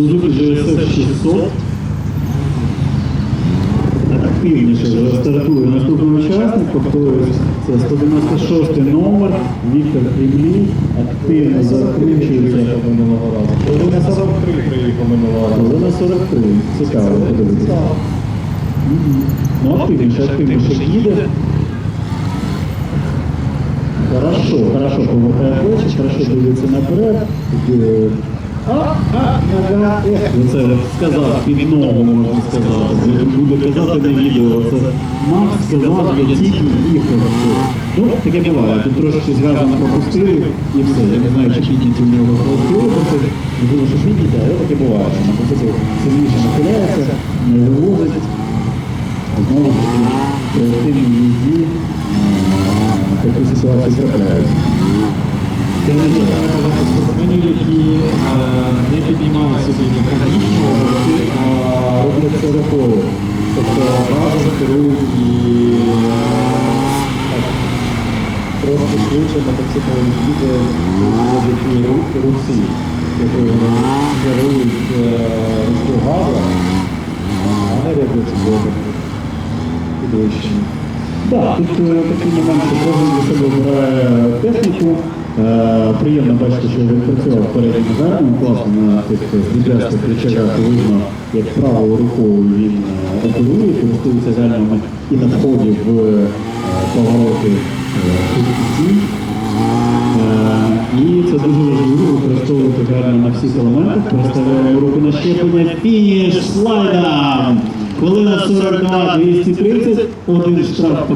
Suzuki GSF 600. Активніше вже стартує наступний учасник, повторюсь, це 196 номер, Віктор Кремлі, активно закручується разу. Хвилина 43 приїхав минулого разу. Хвилина 43. Цікаво подивитися. Ну, активніше, активніше їде. Хорошо, хорошо повертає плечі, хорошо дивиться наперед. Е, А, а, нога, ех, оце от сказав під ногу, можна сказати. Буде казати на відео. Це Макс сказав, я тільки їхав. Ну, таке буває. Тут трошки зв'язано пропустили і все. Я не знаю, чи підняті в нього пропустили, бо це не було, що підняти, але таке буває. що Мотоцикл сильніше нахиляється, не вивозить. Знову ж таки, при активній їзді е, такі ситуації трапляються. Рукою. Тобто разом керують і трошки швидше мотоцикл їде ру- руці, вони керують е, ручку газу, а не роблять це підвищення. Так, тут е, такий момент, що кожен для себе обирає техніку. Е, приємно бачити, що він працював переднім гарним, класно на тих відрястих речагах видно, як правою рукою він е, оперує, користується гальмами і на вході в е, повороти. Е, І це дуже важливо використовувати гарно на всіх елементах. Переставляємо руку на щеплення. Фініш слайдом! Хвилина 42, 230, один штраф